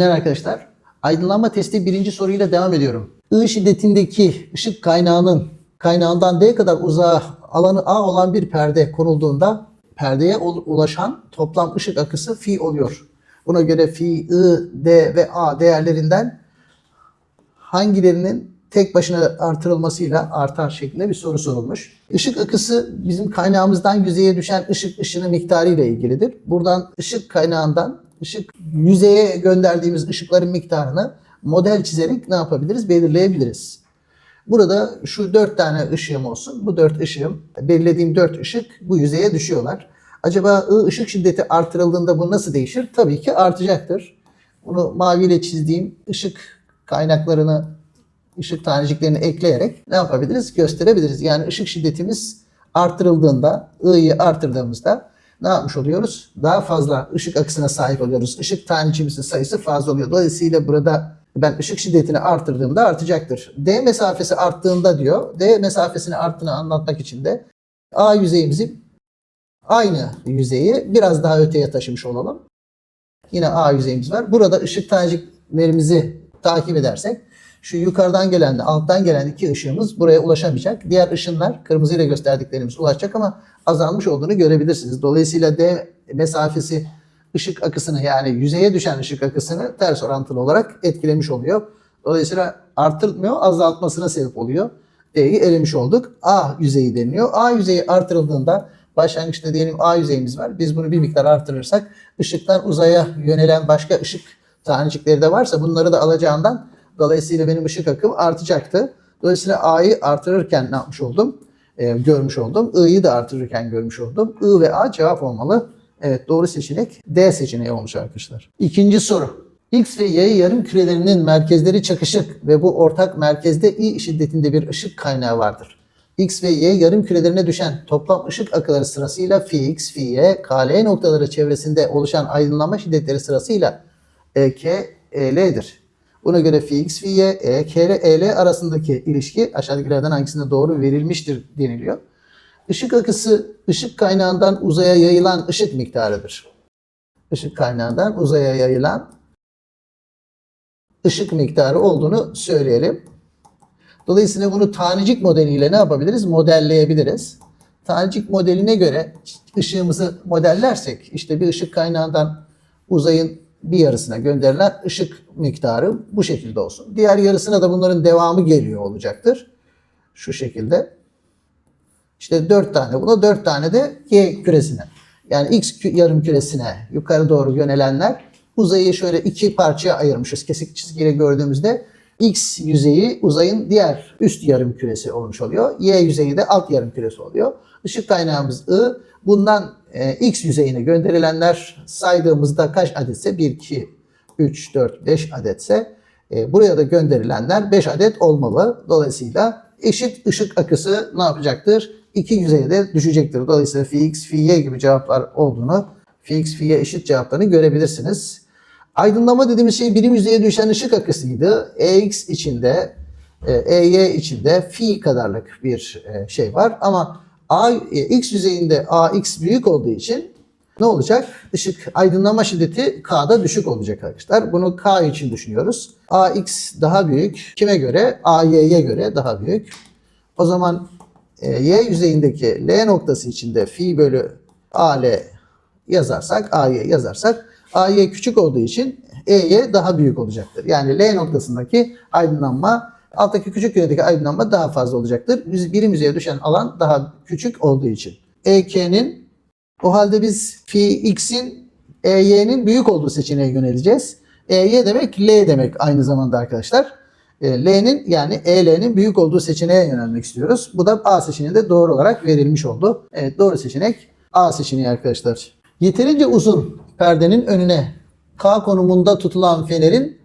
Günler arkadaşlar. Aydınlanma testi birinci soruyla devam ediyorum. I şiddetindeki ışık kaynağının kaynağından D kadar uzağa alanı A olan bir perde konulduğunda perdeye ul- ulaşan toplam ışık akısı fi oluyor. Buna göre fi, I, D ve A değerlerinden hangilerinin tek başına artırılmasıyla artar şeklinde bir soru sorulmuş. Işık akısı bizim kaynağımızdan yüzeye düşen ışık ışını miktarı ile ilgilidir. Buradan ışık kaynağından ışık yüzeye gönderdiğimiz ışıkların miktarını model çizerek ne yapabiliriz? Belirleyebiliriz. Burada şu dört tane ışığım olsun. Bu dört ışığım, belirlediğim dört ışık bu yüzeye düşüyorlar. Acaba ışık şiddeti artırıldığında bu nasıl değişir? Tabii ki artacaktır. Bunu maviyle çizdiğim ışık kaynaklarını, ışık taneciklerini ekleyerek ne yapabiliriz? Gösterebiliriz. Yani ışık şiddetimiz artırıldığında, I'yi artırdığımızda ne yapmış oluyoruz? Daha fazla ışık akısına sahip oluyoruz. Işık tanecimizin sayısı fazla oluyor. Dolayısıyla burada ben ışık şiddetini artırdığımda artacaktır. D mesafesi arttığında diyor. D mesafesini arttığını anlatmak için de A yüzeyimizi aynı yüzeyi biraz daha öteye taşımış olalım. Yine A yüzeyimiz var. Burada ışık taneciklerimizi takip edersek şu yukarıdan gelen de alttan gelen iki ışığımız buraya ulaşamayacak. Diğer ışınlar kırmızıyla gösterdiklerimiz ulaşacak ama azalmış olduğunu görebilirsiniz. Dolayısıyla D mesafesi ışık akısını yani yüzeye düşen ışık akısını ters orantılı olarak etkilemiş oluyor. Dolayısıyla artırmıyor, azaltmasına sebep oluyor. D'yi elemiş olduk. A yüzeyi deniliyor. A yüzeyi artırıldığında başlangıçta diyelim A yüzeyimiz var. Biz bunu bir miktar artırırsak ışıktan uzaya yönelen başka ışık tanecikleri de varsa bunları da alacağından dolayısıyla benim ışık akım artacaktı. Dolayısıyla A'yı artırırken ne yapmış oldum? Ee, görmüş oldum. I'yi de artırırken görmüş oldum. I ve A cevap olmalı. Evet doğru seçenek D seçeneği olmuş arkadaşlar. İkinci soru. X ve Y yarım kürelerinin merkezleri çakışık ve bu ortak merkezde I şiddetinde bir ışık kaynağı vardır. X ve Y yarım kürelerine düşen toplam ışık akıları sırasıyla phi x, phi y, KL noktaları çevresinde oluşan aydınlanma şiddetleri sırasıyla EK, EL'dir. Buna göre phi x, phi y, EK ile EL arasındaki ilişki aşağıdakilerden hangisinde doğru verilmiştir deniliyor. Işık akısı ışık kaynağından uzaya yayılan ışık miktarıdır. Işık kaynağından uzaya yayılan ışık miktarı olduğunu söyleyelim. Dolayısıyla bunu tanecik modeliyle ne yapabiliriz? Modelleyebiliriz. Tanecik modeline göre ışığımızı modellersek işte bir ışık kaynağından uzayın bir yarısına gönderilen ışık miktarı bu şekilde olsun. Diğer yarısına da bunların devamı geliyor olacaktır. Şu şekilde. İşte 4 tane buna 4 tane de Y küresine. Yani X yarım küresine yukarı doğru yönelenler uzayı şöyle iki parçaya ayırmışız. Kesik çizgiyle gördüğümüzde X yüzeyi uzayın diğer üst yarım küresi olmuş oluyor. Y yüzeyi de alt yarım küresi oluyor. Işık kaynağımız I. Bundan e, X yüzeyine gönderilenler saydığımızda kaç adetse 1, 2, 3, 4, 5 adetse e, buraya da gönderilenler 5 adet olmalı. Dolayısıyla eşit ışık akısı ne yapacaktır? İki yüzeye de düşecektir. Dolayısıyla fi x, fi y gibi cevaplar olduğunu, fi x, fi y eşit cevaplarını görebilirsiniz. Aydınlanma dediğimiz şey birim yüzeye düşen ışık akısıydı. Ex içinde, EY içinde fi kadarlık bir e, şey var. Ama A, e, X yüzeyinde AX büyük olduğu için ne olacak? Işık aydınlanma şiddeti K'da düşük olacak arkadaşlar. Bunu K için düşünüyoruz. AX daha büyük. Kime göre? AY'ye göre daha büyük. O zaman e, Y yüzeyindeki L noktası içinde fi bölü AL yazarsak, AY yazarsak AY küçük olduğu için EY daha büyük olacaktır. Yani L noktasındaki aydınlanma alttaki küçük küredeki aydınlanma daha fazla olacaktır. Birim yüzeye düşen alan daha küçük olduğu için. EK'nin o halde biz fi x'in EY'nin büyük olduğu seçeneğe yöneleceğiz. EY demek L demek aynı zamanda arkadaşlar. E, L'nin yani EL'nin büyük olduğu seçeneğe yönelmek istiyoruz. Bu da A seçeneğinde doğru olarak verilmiş oldu. Evet doğru seçenek A seçeneği arkadaşlar. Yeterince uzun perdenin önüne K konumunda tutulan fenerin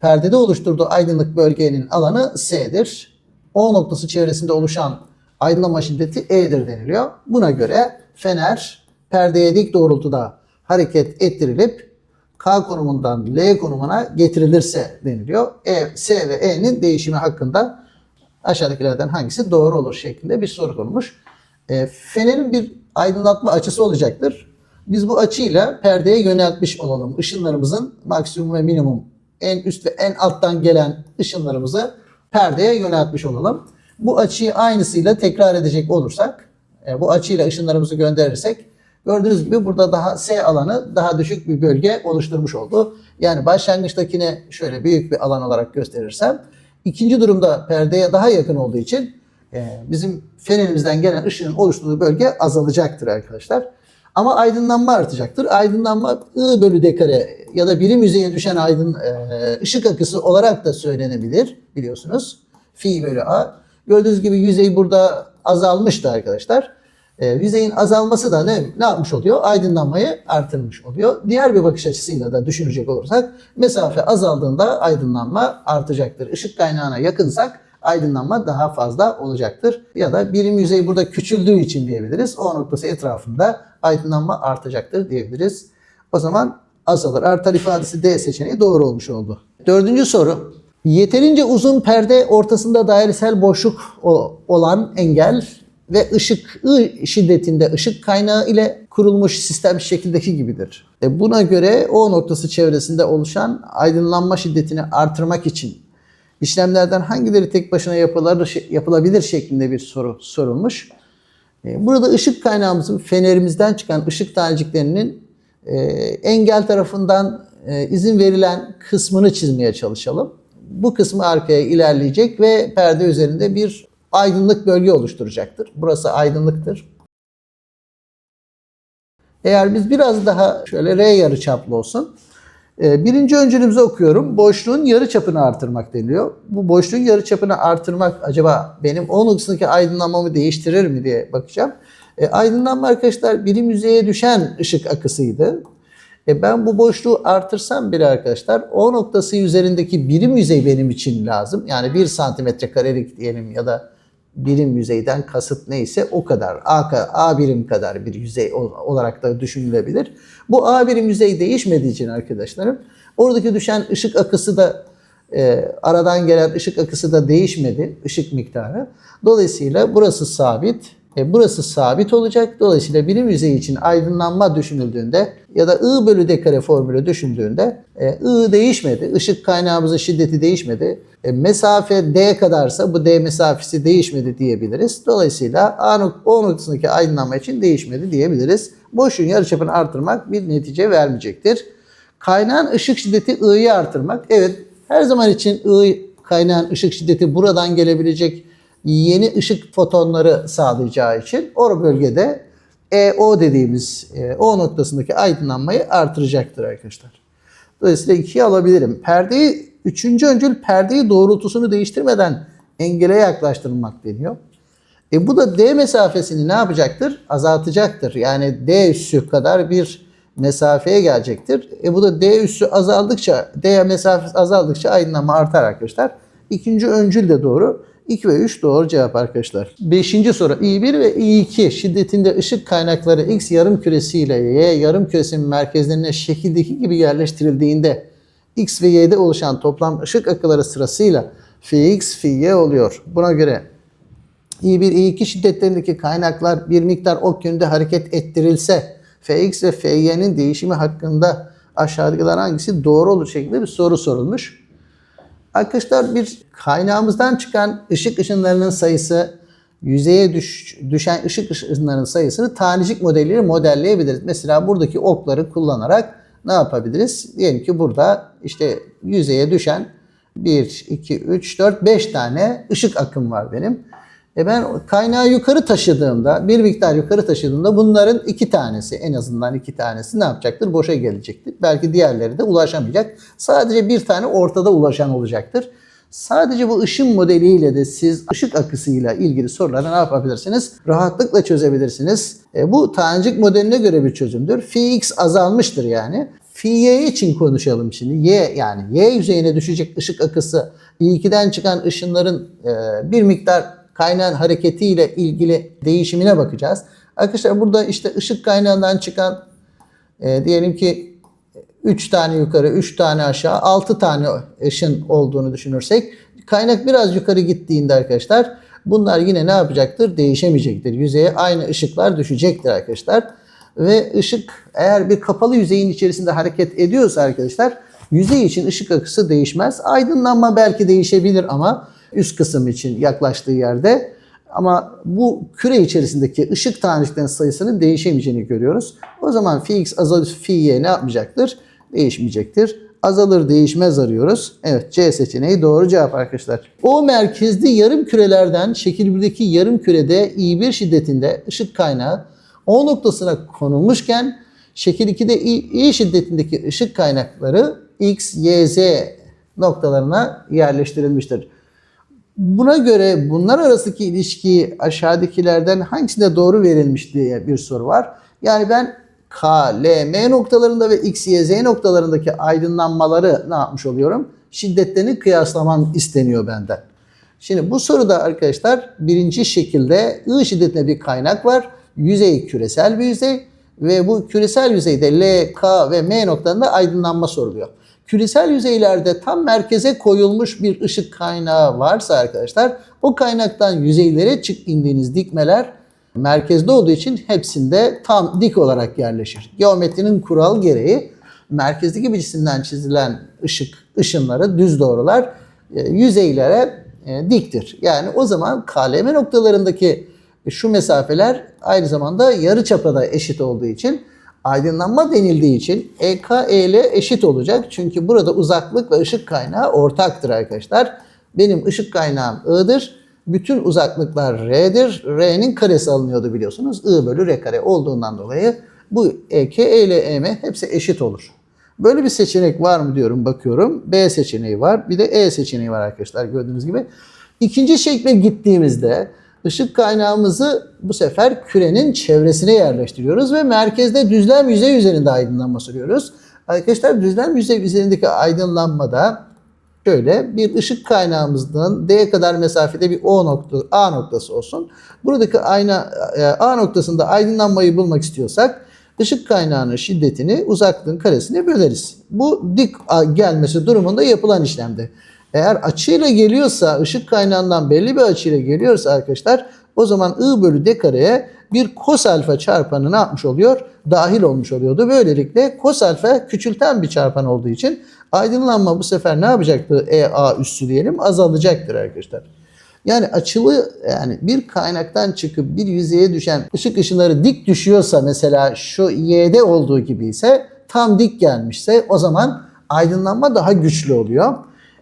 perdede oluşturduğu aydınlık bölgenin alanı S'dir. O noktası çevresinde oluşan aydınlanma şiddeti E'dir deniliyor. Buna göre fener perdeye dik doğrultuda hareket ettirilip K konumundan L konumuna getirilirse deniliyor. E, S ve E'nin değişimi hakkında aşağıdakilerden hangisi doğru olur şeklinde bir soru konmuş. E, fenerin bir aydınlatma açısı olacaktır. Biz bu açıyla perdeye yöneltmiş olalım. Işınlarımızın maksimum ve minimum en üst ve en alttan gelen ışınlarımızı perdeye yöneltmiş olalım. Bu açıyı aynısıyla tekrar edecek olursak, e, bu açıyla ışınlarımızı gönderirsek gördüğünüz gibi burada daha S alanı daha düşük bir bölge oluşturmuş oldu. Yani başlangıçtakine şöyle büyük bir alan olarak gösterirsem ikinci durumda perdeye daha yakın olduğu için e, bizim fenerimizden gelen ışığın oluşturduğu bölge azalacaktır arkadaşlar. Ama aydınlanma artacaktır. Aydınlanma I bölü D kare ya da birim yüzeye düşen aydın e, ışık akısı olarak da söylenebilir biliyorsunuz. Fi bölü A. Gördüğünüz gibi yüzey burada azalmıştı arkadaşlar. E, yüzeyin azalması da ne, ne yapmış oluyor? Aydınlanmayı artırmış oluyor. Diğer bir bakış açısıyla da düşünecek olursak mesafe azaldığında aydınlanma artacaktır. Işık kaynağına yakınsak aydınlanma daha fazla olacaktır. Ya da birim yüzey burada küçüldüğü için diyebiliriz. O noktası etrafında aydınlanma artacaktır diyebiliriz. O zaman azalır. Artar ifadesi D seçeneği doğru olmuş oldu. Dördüncü soru. Yeterince uzun perde ortasında dairesel boşluk olan engel ve ışık I şiddetinde ışık kaynağı ile kurulmuş sistem şekildeki gibidir. E buna göre O noktası çevresinde oluşan aydınlanma şiddetini artırmak için işlemlerden hangileri tek başına yapılır, yapılabilir şeklinde bir soru sorulmuş. E, Burada ışık kaynağımızın fenerimizden çıkan ışık taneciklerinin e, engel tarafından e, izin verilen kısmını çizmeye çalışalım. Bu kısmı arkaya ilerleyecek ve perde üzerinde bir aydınlık bölge oluşturacaktır. Burası aydınlıktır. Eğer biz biraz daha şöyle R yarıçaplı olsun. Ee, Birinci öncülümüzü okuyorum. Boşluğun yarı çapını artırmak deniliyor. Bu boşluğun yarı çapını artırmak acaba benim o noktasındaki aydınlanmamı değiştirir mi diye bakacağım. E, aydınlanma arkadaşlar birim yüzeye düşen ışık akısıydı. E, ben bu boşluğu artırsam bile arkadaşlar o noktası üzerindeki birim yüzey benim için lazım. Yani 1 santimetre karelik diyelim ya da birim yüzeyden kasıt neyse o kadar. A, A birim kadar bir yüzey ol- olarak da düşünülebilir. Bu A birim yüzey değişmediği için arkadaşlarım oradaki düşen ışık akısı da e, aradan gelen ışık akısı da değişmedi. ışık miktarı. Dolayısıyla burası sabit. E, burası sabit olacak. Dolayısıyla birim yüzeyi için aydınlanma düşünüldüğünde ya da I bölü D kare formülü düşündüğünde e, I değişmedi. Işık kaynağımızın şiddeti değişmedi. E, mesafe D kadarsa bu D mesafesi değişmedi diyebiliriz. Dolayısıyla A nok- O noktasındaki aydınlanma için değişmedi diyebiliriz. Boşluğun yarıçapını artırmak bir netice vermeyecektir. Kaynağın ışık şiddeti I'yi artırmak. Evet her zaman için I kaynağın ışık şiddeti buradan gelebilecek yeni ışık fotonları sağlayacağı için o bölgede EO dediğimiz e, O noktasındaki aydınlanmayı artıracaktır arkadaşlar. Dolayısıyla ikiye alabilirim. Perdeyi, üçüncü öncül perdeyi doğrultusunu değiştirmeden engele yaklaştırılmak deniyor. E bu da D mesafesini ne yapacaktır? Azaltacaktır. Yani D üssü kadar bir mesafeye gelecektir. E bu da D üssü azaldıkça, D mesafesi azaldıkça aydınlanma artar arkadaşlar. İkinci öncül de doğru. 2 ve 3 doğru cevap arkadaşlar. Beşinci soru. I1 ve I2 şiddetinde ışık kaynakları X yarım küresi ile Y yarım küresinin merkezlerine şekildeki gibi yerleştirildiğinde X ve Y'de oluşan toplam ışık akıları sırasıyla Fx, Fy oluyor. Buna göre İ1, İ2 şiddetlerindeki kaynaklar bir miktar ok yönünde hareket ettirilse Fx ve Fy'nin değişimi hakkında aşağıdakiler hangisi doğru olur şeklinde bir soru sorulmuş. Arkadaşlar bir kaynağımızdan çıkan ışık ışınlarının sayısı yüzeye düş- düşen ışık ışınlarının sayısını tanecik modeliyle modelleyebiliriz. Mesela buradaki okları kullanarak ne yapabiliriz? Diyelim ki burada işte yüzeye düşen 1, 2, 3, 4, 5 tane ışık akım var benim. E ben kaynağı yukarı taşıdığımda, bir miktar yukarı taşıdığımda bunların iki tanesi, en azından iki tanesi ne yapacaktır? Boşa gelecektir. Belki diğerleri de ulaşamayacak. Sadece bir tane ortada ulaşan olacaktır. Sadece bu ışın modeliyle de siz ışık akısıyla ilgili soruları ne yapabilirsiniz? Rahatlıkla çözebilirsiniz. E, bu tanecik modeline göre bir çözümdür. Fx azalmıştır yani. Fi y için konuşalım şimdi. Y yani y yüzeyine düşecek ışık akısı i2'den çıkan ışınların e, bir miktar kaynağın hareketiyle ilgili değişimine bakacağız. Arkadaşlar burada işte ışık kaynağından çıkan e, diyelim ki 3 tane yukarı, 3 tane aşağı, 6 tane ışın olduğunu düşünürsek kaynak biraz yukarı gittiğinde arkadaşlar bunlar yine ne yapacaktır? Değişemeyecektir. Yüzeye aynı ışıklar düşecektir arkadaşlar. Ve ışık eğer bir kapalı yüzeyin içerisinde hareket ediyorsa arkadaşlar yüzey için ışık akısı değişmez. Aydınlanma belki değişebilir ama üst kısım için yaklaştığı yerde ama bu küre içerisindeki ışık taneciklerinin sayısının değişemeyeceğini görüyoruz. O zaman fi x azalır fi y ne yapmayacaktır? Değişmeyecektir. Azalır değişmez arıyoruz. Evet C seçeneği doğru cevap arkadaşlar. O merkezli yarım kürelerden şekil 1'deki yarım kürede I1 şiddetinde ışık kaynağı O noktasına konulmuşken şekil 2'de I, I şiddetindeki ışık kaynakları X, Y, Z noktalarına yerleştirilmiştir. Buna göre bunlar arasındaki ilişki aşağıdakilerden hangisinde doğru verilmiş diye bir soru var. Yani ben K, L, M noktalarında ve X, Y, Z noktalarındaki aydınlanmaları ne yapmış oluyorum? Şiddetlerini kıyaslamam isteniyor benden. Şimdi bu soruda arkadaşlar birinci şekilde I şiddetinde bir kaynak var. Yüzey küresel bir yüzey ve bu küresel yüzeyde L, K ve M noktalarında aydınlanma soruluyor. Küresel yüzeylerde tam merkeze koyulmuş bir ışık kaynağı varsa arkadaşlar o kaynaktan yüzeylere çık indiğiniz dikmeler merkezde olduğu için hepsinde tam dik olarak yerleşir. Geometrinin kural gereği merkezdeki bir cisimden çizilen ışık ışınları düz doğrular e, yüzeylere e, diktir. Yani o zaman KLM noktalarındaki şu mesafeler aynı zamanda yarı çapa da eşit olduğu için aydınlanma denildiği için EK EL eşit olacak. Çünkü burada uzaklık ve ışık kaynağı ortaktır arkadaşlar. Benim ışık kaynağım I'dır. Bütün uzaklıklar R'dir. R'nin karesi alınıyordu biliyorsunuz. I bölü R kare olduğundan dolayı bu EK EL EM hepsi eşit olur. Böyle bir seçenek var mı diyorum bakıyorum. B seçeneği var. Bir de E seçeneği var arkadaşlar gördüğünüz gibi. İkinci şekle gittiğimizde ışık kaynağımızı bu sefer kürenin çevresine yerleştiriyoruz ve merkezde düzlem yüzey üzerinde aydınlanma sürüyoruz. Arkadaşlar düzlem yüzey üzerindeki aydınlanmada şöyle bir ışık kaynağımızdan D'ye kadar mesafede bir O nokta, A noktası olsun. Buradaki ayna e, A noktasında aydınlanmayı bulmak istiyorsak ışık kaynağının şiddetini uzaklığın karesine böleriz. Bu dik gelmesi durumunda yapılan işlemde. Eğer açıyla geliyorsa, ışık kaynağından belli bir açıyla geliyorsa arkadaşlar o zaman I bölü D kareye bir kos alfa çarpanı ne yapmış oluyor? Dahil olmuş oluyordu. Böylelikle kos alfa küçülten bir çarpan olduğu için aydınlanma bu sefer ne yapacaktı? EA üssü diyelim azalacaktır arkadaşlar. Yani açılı yani bir kaynaktan çıkıp bir yüzeye düşen ışık ışınları dik düşüyorsa mesela şu Y'de olduğu gibi ise tam dik gelmişse o zaman aydınlanma daha güçlü oluyor.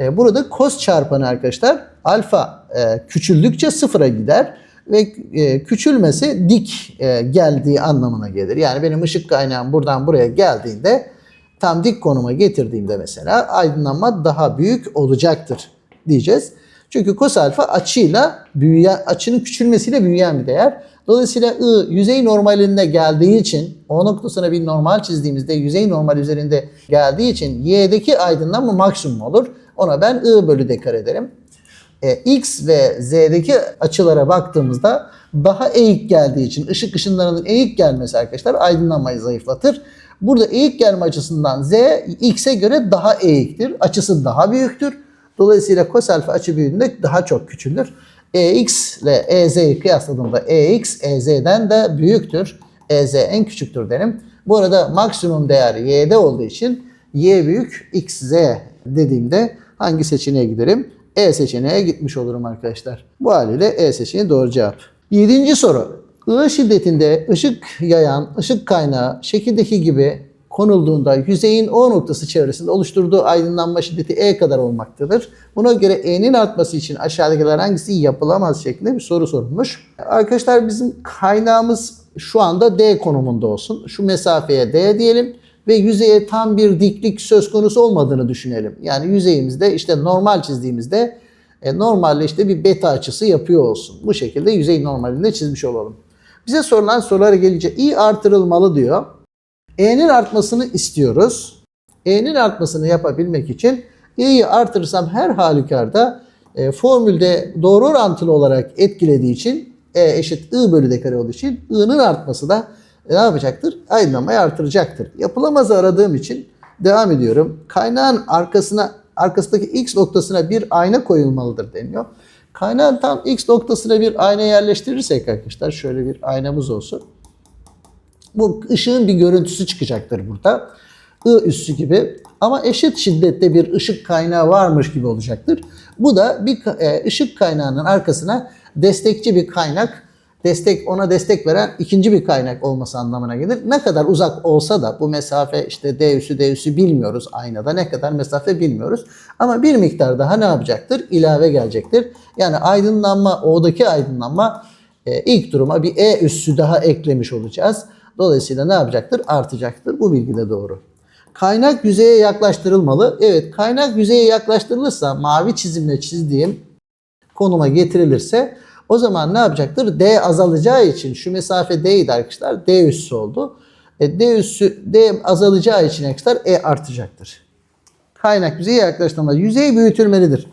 E, burada kos çarpanı arkadaşlar alfa e, küçüldükçe sıfıra gider ve e, küçülmesi dik geldiği anlamına gelir. Yani benim ışık kaynağım buradan buraya geldiğinde tam dik konuma getirdiğimde mesela aydınlanma daha büyük olacaktır diyeceğiz. Çünkü kos alfa açıyla büyüyen, açının küçülmesiyle büyüyen bir değer. Dolayısıyla I yüzey normalinde geldiği için o noktasına bir normal çizdiğimizde yüzey normal üzerinde geldiği için Y'deki aydınlanma maksimum olur. Ona ben I bölü D kare derim. E, X ve Z'deki açılara baktığımızda daha eğik geldiği için ışık ışınlarının eğik gelmesi arkadaşlar aydınlanmayı zayıflatır. Burada eğik gelme açısından Z X'e göre daha eğiktir. Açısı daha büyüktür. Dolayısıyla kos alfa açı büyüdüğünde daha çok küçülür. EX ile EZ'yi kıyasladığımda EX EZ'den de büyüktür. EZ en küçüktür derim. Bu arada maksimum değer Y'de olduğu için Y büyük XZ dediğimde hangi seçeneğe giderim? E seçeneğe gitmiş olurum arkadaşlar. Bu haliyle E seçeneği doğru cevap. Yedinci soru. I şiddetinde ışık yayan ışık kaynağı şekildeki gibi konulduğunda yüzeyin O noktası çevresinde oluşturduğu aydınlanma şiddeti E kadar olmaktadır. Buna göre E'nin artması için aşağıdakiler hangisi yapılamaz şeklinde bir soru sorulmuş. Arkadaşlar bizim kaynağımız şu anda D konumunda olsun. Şu mesafeye D diyelim ve yüzeye tam bir diklik söz konusu olmadığını düşünelim. Yani yüzeyimizde işte normal çizdiğimizde e, normalde işte bir beta açısı yapıyor olsun. Bu şekilde yüzey normalinde çizmiş olalım. Bize sorulan sorulara gelince i artırılmalı diyor. E'nin artmasını istiyoruz. E'nin artmasını yapabilmek için i'yi artırırsam her halükarda e, formülde doğru orantılı olarak etkilediği için E eşit I bölü D kare olduğu için i'nin artması da ne yapacaktır? Aydınlanmayı artıracaktır. Yapılamazı aradığım için devam ediyorum. Kaynağın arkasına arkasındaki X noktasına bir ayna koyulmalıdır deniyor. Kaynağın tam X noktasına bir ayna yerleştirirsek arkadaşlar şöyle bir aynamız olsun. Bu ışığın bir görüntüsü çıkacaktır burada. I üssü gibi ama eşit şiddette bir ışık kaynağı varmış gibi olacaktır. Bu da bir e, ışık kaynağının arkasına destekçi bir kaynak, destek ona destek veren ikinci bir kaynak olması anlamına gelir. Ne kadar uzak olsa da bu mesafe işte D üssü D üssü bilmiyoruz aynada ne kadar mesafe bilmiyoruz. Ama bir miktar daha ne yapacaktır? İlave gelecektir. Yani aydınlanma, O'daki aydınlanma e, ilk duruma bir E üssü daha eklemiş olacağız. Dolayısıyla ne yapacaktır? Artacaktır. Bu bilgi de doğru. Kaynak yüzeye yaklaştırılmalı. Evet kaynak yüzeye yaklaştırılırsa mavi çizimle çizdiğim konuma getirilirse o zaman ne yapacaktır? D azalacağı için şu mesafe D'ydi arkadaşlar. D üssü oldu. E, D üssü D azalacağı için arkadaşlar E artacaktır. Kaynak yüzeye yaklaştırılmaz. Yüzey büyütülmelidir.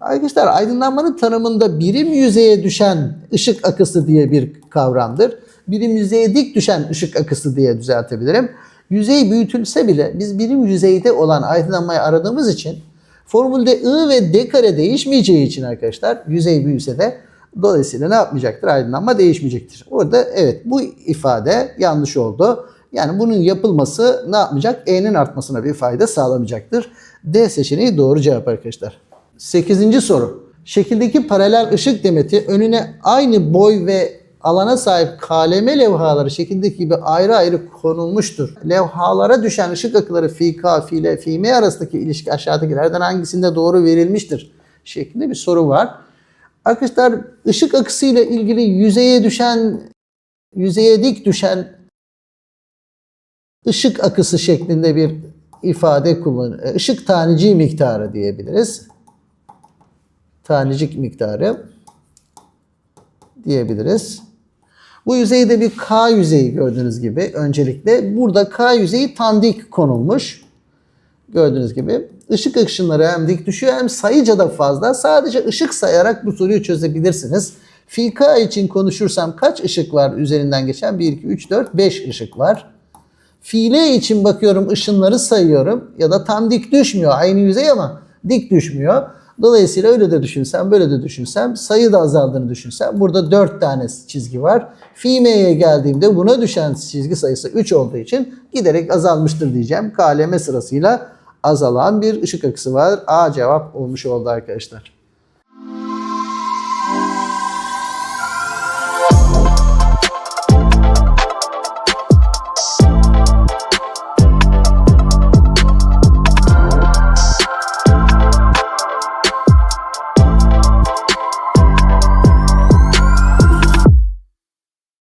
Arkadaşlar aydınlanmanın tanımında birim yüzeye düşen ışık akısı diye bir kavramdır. Birim yüzeye dik düşen ışık akısı diye düzeltebilirim. Yüzey büyütülse bile biz birim yüzeyde olan aydınlanmayı aradığımız için formülde I ve D kare değişmeyeceği için arkadaşlar yüzey büyüse de dolayısıyla ne yapmayacaktır? Aydınlanma değişmeyecektir. Orada evet bu ifade yanlış oldu. Yani bunun yapılması ne yapmayacak? E'nin artmasına bir fayda sağlamayacaktır. D seçeneği doğru cevap arkadaşlar. Sekizinci soru. Şekildeki paralel ışık demeti önüne aynı boy ve alana sahip kaleme levhaları şekildeki gibi ayrı ayrı konulmuştur. Levhalara düşen ışık akıları fi k, fi ile fi m arasındaki ilişki aşağıdakilerden hangisinde doğru verilmiştir? Şeklinde bir soru var. Arkadaşlar ışık akısı ile ilgili yüzeye düşen, yüzeye dik düşen ışık akısı şeklinde bir ifade kullan. e, Işık taneci miktarı diyebiliriz. Tanecik miktarı diyebiliriz. Bu yüzeyde bir K yüzeyi gördüğünüz gibi öncelikle. Burada K yüzeyi tandik konulmuş. Gördüğünüz gibi. Işık akışınları hem dik düşüyor hem sayıca da fazla. Sadece ışık sayarak bu soruyu çözebilirsiniz. Fi K için konuşursam kaç ışık var üzerinden geçen? 1, 2, 3, 4, 5 ışık var. Fiile için bakıyorum ışınları sayıyorum ya da tam dik düşmüyor aynı yüzey ama dik düşmüyor. Dolayısıyla öyle de düşünsem böyle de düşünsem sayı da azaldığını düşünsem burada 4 tane çizgi var. Fi m'ye geldiğimde buna düşen çizgi sayısı 3 olduğu için giderek azalmıştır diyeceğim. KLM sırasıyla azalan bir ışık akısı var. A cevap olmuş oldu arkadaşlar.